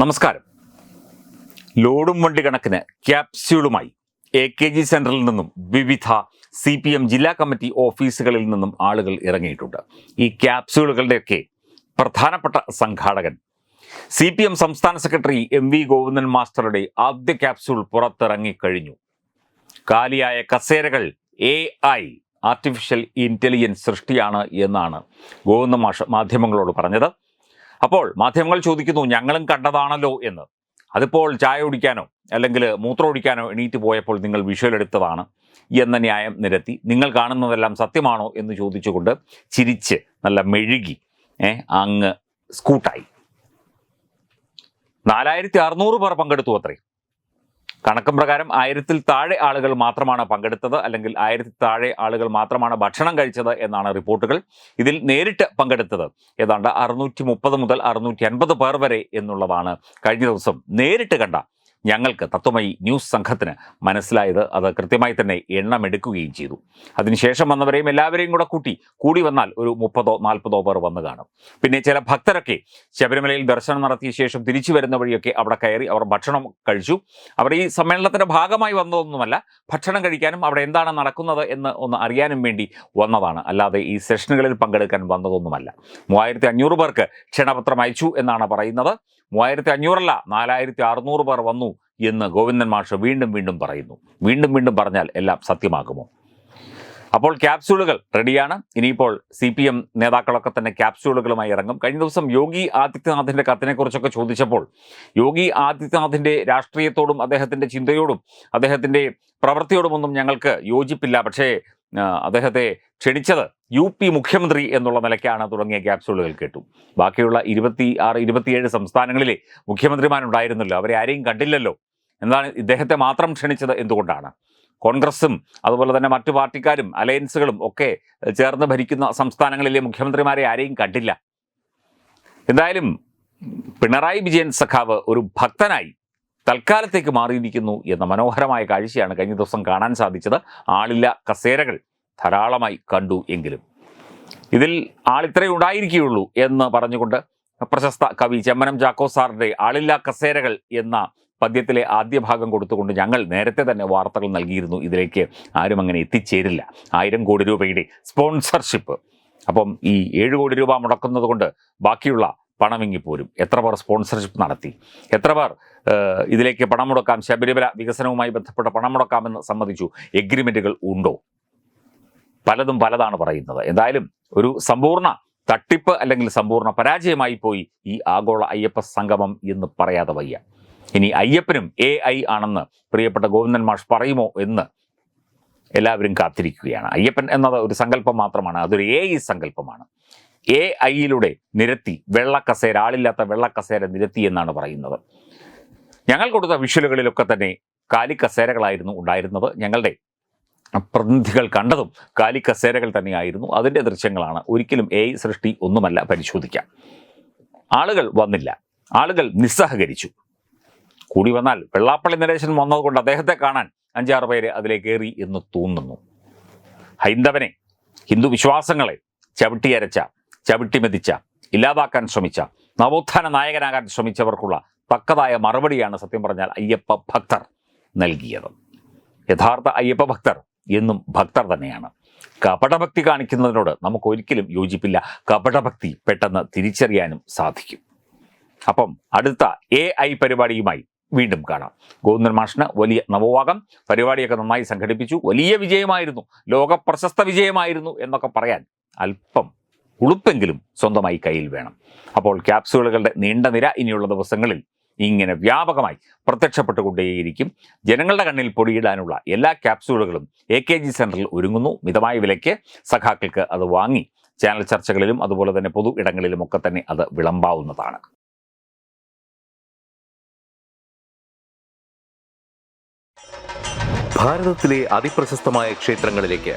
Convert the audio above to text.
നമസ്കാരം. ലോഡും വണ്ടി കണക്കിന് ക്യാപ്സ്യൂളുമായി എ കെ ജി സെന്ററിൽ നിന്നും വിവിധ സി പി എം ജില്ലാ കമ്മിറ്റി ഓഫീസുകളിൽ നിന്നും ആളുകൾ ഇറങ്ങിയിട്ടുണ്ട്. ഈ ക്യാപ്സ്യൂളുകളുടെയൊക്കെ പ്രധാനപ്പെട്ട സംഘാടകൻ സി പി എം സംസ്ഥാന സെക്രട്ടറി എം വി ഗോവിന്ദൻ മാസ്റ്ററുടെ ആദ്യ ക്യാപ്സ്യൂൾ പുറത്തിറങ്ങിക്കഴിഞ്ഞു. കാലിയായ കസേരകൾ എ ഐ ആർട്ടിഫിഷ്യൽ ഇന്റലിജൻസ് സൃഷ്ടിയാണ് എന്നാണ് ഗോവിന്ദ മാഷ് മാധ്യമങ്ങളോട് പറഞ്ഞത്. അപ്പോൾ മാധ്യമങ്ങൾ ചോദിക്കുന്നു ഞങ്ങളും കണ്ടതാണല്ലോ എന്ന്. അതിപ്പോൾ ചായ കുടിക്കാനോ അല്ലെങ്കിൽ മൂത്രം ഒഴിക്കാനോ എണീറ്റ് പോയപ്പോൾ നിങ്ങൾ വിഷ്വൽ എടുത്തതാണ് എന്ന ന്യായം നിരത്തി. നിങ്ങൾ കാണുന്നതെല്ലാം സത്യമാണോ എന്ന് ചോദിച്ചുകൊണ്ട് ചിരിച്ച് നല്ല മെഴുകി ഏ അങ്ങ് സ്കൂട്ടായി. നാലായിരത്തി അറുന്നൂറ് പേർ പങ്കെടുത്തു അത്രേ കണക്കും പ്രകാരം ആയിരത്തിൽ താഴെ ആളുകൾ മാത്രമാണ് പങ്കെടുത്തത് അല്ലെങ്കിൽ ആയിരത്തിൽ താഴെ ആളുകൾ മാത്രമാണ് ഭക്ഷണം കഴിച്ചത് എന്നാണ് റിപ്പോർട്ടുകൾ ഇതിൽ നേരിട്ട് പങ്കെടുത്തത്. ഏതാണ്ട് അറുന്നൂറ്റി മുപ്പത് മുതൽ അറുന്നൂറ്റി അൻപത് പേർ വരെ എന്നുള്ളതാണ് കഴിഞ്ഞ ദിവസം നേരിട്ട് കണ്ട ഞങ്ങൾക്ക് തത്വമയി ന്യൂസ് സംഘത്തിന് മനസ്സിലായത് അത് കൃത്യമായി തന്നെ എണ്ണമെടുക്കുകയും ചെയ്തു. അതിനുശേഷം വന്നവരെയും എല്ലാവരെയും കൂടെ കൂട്ടി കൂടി വന്നാൽ ഒരു മുപ്പതോ നാൽപ്പതോ പേർ വന്നു കാണും. പിന്നെ ചില ഭക്തരൊക്കെ ശബരിമലയിൽ ദർശനം നടത്തിയ ശേഷം തിരിച്ചു വരുന്ന വഴിയൊക്കെ അവിടെ കയറി അവർ ഭക്ഷണം കഴിച്ചു. അവർ ഈ സമ്മേളനത്തിന്റെ ഭാഗമായി വന്നതൊന്നുമല്ല ഭക്ഷണം കഴിക്കാനും അവിടെ എന്താണ് നടക്കുന്നത് എന്ന് ഒന്ന് അറിയാനും വേണ്ടി വന്നതാണ്. അല്ലാതെ ഈ സെഷനുകളിൽ പങ്കെടുക്കാൻ വന്നതൊന്നുമല്ല. മൂവായിരത്തി അഞ്ഞൂറ് പേർക്ക് ക്ഷണപത്രം അയച്ചു എന്നാണ് പറയുന്നത്. മൂവായിരത്തി അഞ്ഞൂറല്ല നാലായിരത്തി അറുന്നൂറ് പേർ വന്നു എന്ന് ഗോവിന്ദൻ മാഷ് വീണ്ടും വീണ്ടും പറയുന്നു. വീണ്ടും വീണ്ടും പറഞ്ഞാൽ എല്ലാം സത്യമാകുമോ? അപ്പോൾ ക്യാപ്സ്യൂളുകൾ റെഡിയാണ്. ഇനിയിപ്പോൾ സി പി എം നേതാക്കളൊക്കെ തന്നെ ക്യാപ്സ്യൂളുകളുമായി ഇറങ്ങും. കഴിഞ്ഞ ദിവസം യോഗി ആദിത്യനാഥിന്റെ കത്തിനെക്കുറിച്ചൊക്കെ ചോദിച്ചപ്പോൾ യോഗി ആദിത്യനാഥിന്റെ രാഷ്ട്രീയത്തോടും അദ്ദേഹത്തിന്റെ ചിന്തയോടും അദ്ദേഹത്തിന്റെ പ്രവൃത്തിയോടുമൊന്നും ഞങ്ങൾക്ക് യോജിപ്പില്ല. പക്ഷേ അദ്ദേഹത്തെ ക്ഷണിച്ചത് യു പി മുഖ്യമന്ത്രി എന്നുള്ള നിലയ്ക്കാണ് തുടങ്ങിയ ക്യാപ്സ്യൂളുകൾ കേട്ടു. ബാക്കിയുള്ള ഇരുപത്തി ആറ് ഇരുപത്തിയേഴ് സംസ്ഥാനങ്ങളിലെ മുഖ്യമന്ത്രിമാരുണ്ടായിരുന്നല്ലോ. അവരെ ആരെയും കണ്ടില്ലല്ലോ. എന്നാണ് ഇദ്ദേഹത്തെ മാത്രം ക്ഷണിച്ചത് എന്തുകൊണ്ടാണ്? കോൺഗ്രസും അതുപോലെ തന്നെ മറ്റു പാർട്ടിക്കാരും അലയൻസുകളും ഒക്കെ ചേർന്ന് ഭരിക്കുന്ന സംസ്ഥാനങ്ങളിലെ മുഖ്യമന്ത്രിമാരെ ആരെയും കണ്ടില്ല. എന്തായാലും പിണറായി വിജയൻ സഖാവ് ഒരു ഭക്തനായി തൽക്കാലത്തേക്ക് മാറിയിരിക്കുന്നു എന്ന മനോഹരമായ കാഴ്ചയാണ് കഴിഞ്ഞ ദിവസം കാണാൻ സാധിച്ചത്. ആളില്ല കസേരകൾ ധാരാളമായി കണ്ടു എങ്കിലും. ഇതിൽ ആളിത്രേ ഉണ്ടായിരിക്കുകയുള്ളൂ എന്ന് പറഞ്ഞുകൊണ്ട് പ്രശസ്ത കവി ചെമ്മനം ചാക്കോ സാറിന്റെ ആളില്ല കസേരകൾ എന്ന പദ്യത്തിലെ ആദ്യ ഭാഗം കൊടുത്തുകൊണ്ട് ഞങ്ങൾ നേരത്തെ തന്നെ വാർത്തകൾ നൽകിയിരുന്നു. ഇതിലേക്ക് ആരും അങ്ങനെ എത്തിച്ചേരില്ല. ആയിരം കോടി രൂപയുടെ സ്പോൺസർഷിപ്പ്. അപ്പം ഈ ഏഴ് കോടി രൂപ മുടക്കുന്നത് കൊണ്ട് ബാക്കിയുള്ള പണമിങ്ങിപ്പോരും എത്ര പേർ സ്പോൺസർഷിപ്പ് നടത്തി? എത്ര പേർ ഇതിലേക്ക് പണം മുടക്കാം ശബരിമല വികസനവുമായി ബന്ധപ്പെട്ട പണം മുടക്കാമെന്ന് സംബന്ധിച്ചു എഗ്രിമെന്റുകൾ ഉണ്ടോ? പലതും പലതാണ് പറയുന്നത്. എന്തായാലും ഒരു സമ്പൂർണ തട്ടിപ്പ് അല്ലെങ്കിൽ സമ്പൂർണ പരാജയമായി പോയി ഈ ആഗോള അയ്യപ്പ സംഗമം എന്ന് പറയാതെ വയ്യ. ഇനി അയ്യപ്പനും എ ഐ ആണെന്ന് പ്രിയപ്പെട്ട ഗോവിന്ദൻ മാഷ് പറയുമോ എന്ന് എല്ലാവരും കാത്തിരിക്കുകയാണ്. അയ്യപ്പൻ എന്നത് ഒരു സങ്കല്പം മാത്രമാണ്. അതൊരു എ ഐ സങ്കല്പമാണ്. എ ഐയിലൂടെ നിരത്തി വെള്ളക്കസേര ആളില്ലാത്ത വെള്ളക്കസേര നിരത്തി എന്നാണ് പറയുന്നത്. ഞങ്ങൾ കൊടുത്ത വിഷ്വലുകളിലൊക്കെ തന്നെ കാലിക്കസേരകളായിരുന്നു ഉണ്ടായിരുന്നത്. ഞങ്ങളുടെ പ്രതിനിധികൾ കണ്ടതും കാലിക്കസേരകൾ തന്നെയായിരുന്നു. അതിന്റെ ദൃശ്യങ്ങളാണ്. ഒരിക്കലും എ സൃഷ്ടി ഒന്നുമല്ല പരിശോധിക്കാം. ആളുകൾ വന്നില്ല. ആളുകൾ നിസ്സഹകരിച്ചു. കൂടി വന്നാൽ വെള്ളാപ്പള്ളി നരേശൻ വന്നതുകൊണ്ട് അദ്ദേഹത്തെ കാണാൻ അഞ്ചാറ് പേര് അതിലേക്ക് കയറി എന്ന് തോന്നുന്നു. ഹൈന്ദവനെ ഹിന്ദു വിശ്വാസങ്ങളെ ചവിട്ടിയരച്ച ചവിട്ടിമെതിച്ച ഇല്ലാതാക്കാൻ ശ്രമിച്ച നവോത്ഥാന നായകനാകാൻ ശ്രമിച്ചവർക്കുള്ള തക്കതായ മറുപടിയാണ് സത്യം പറഞ്ഞാൽ അയ്യപ്പ ഭക്തർ നൽകിയത്. യഥാർത്ഥ അയ്യപ്പ ഭക്തർ എന്നും ഭക്തർ തന്നെയാണ്. കപടഭക്തി കാണിക്കുന്നതിനോട് നമുക്ക് ഒരിക്കലും യോജിപ്പില്ല. കപടഭക്തി പെട്ടെന്ന് തിരിച്ചറിയാനും സാധിക്കും. അപ്പം അടുത്ത എ ഐ പരിപാടിയുമായി വീണ്ടും കാണാം. ഗോവിന്ദൻ മാഷിന് വലിയ നവവാകം പരിപാടിയൊക്കെ നന്നായി സംഘടിപ്പിച്ചു. വലിയ വിജയമായിരുന്നു. ലോക പ്രശസ്ത വിജയമായിരുന്നു എന്നൊക്കെ പറയാൻ അല്പം ഉളുപ്പെങ്കിലും സ്വന്തമായി കയ്യിൽ വേണം. അപ്പോൾ ക്യാപ്സ്യൂളുകളുടെ നീണ്ട നിര ഇനിയുള്ള ദിവസങ്ങളിൽ ഇങ്ങനെ വ്യാപകമായി പ്രത്യക്ഷപ്പെട്ടുകൊണ്ടേയിരിക്കും. ജനങ്ങളുടെ കണ്ണിൽ പൊടിയിടാനുള്ള എല്ലാ ക്യാപ്സ്യൂളുകളും എ കെ ജി സെന്ററിൽ ഒരുങ്ങുന്നു. മിതമായ വിലയ്ക്ക് സഖാക്കൾക്ക് അത് വാങ്ങി ചാനൽ ചർച്ചകളിലും അതുപോലെ തന്നെ പൊതു ഇടങ്ങളിലും ഒക്കെ തന്നെ അത് വിളമ്പാവുന്നതാണ്. ഭാരതത്തിലെ അതിപ്രശസ്തമായ ക്ഷേത്രങ്ങളിലേക്ക്